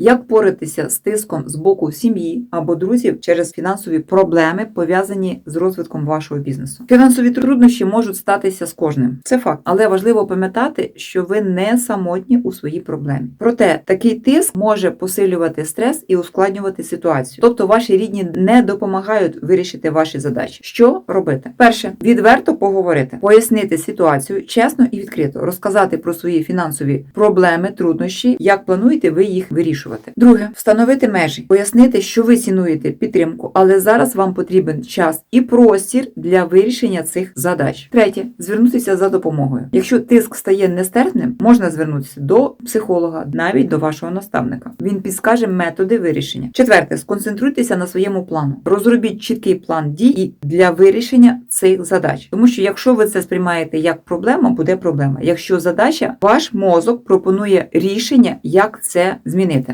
Як поратися з тиском з боку сім'ї або друзів через фінансові проблеми, пов'язані з розвитком вашого бізнесу? Фінансові труднощі можуть статися з кожним. Це факт, але важливо пам'ятати, що ви не самотні у своїй проблемі. Проте такий тиск може посилювати стрес і ускладнювати ситуацію. Тобто ваші рідні не допомагають вирішити ваші задачі. Що робити? Перше, відверто поговорити, пояснити ситуацію чесно і відкрито, розказати про свої фінансові проблеми, труднощі, як плануєте ви їх вирішувати. Друге, встановити межі, пояснити, що ви цінуєте підтримку, але зараз вам потрібен час і простір для вирішення цих задач. Третє, звернутися за допомогою. Якщо тиск стає нестерпним, можна звернутися до психолога, навіть до вашого наставника. Він підскаже методи вирішення. Четверте, сконцентруйтеся на своєму плану. Розробіть чіткий план дій для вирішення цих задач. Тому що якщо ви це сприймаєте як проблема, буде проблема. Якщо задача, ваш мозок пропонує рішення, як це змінити.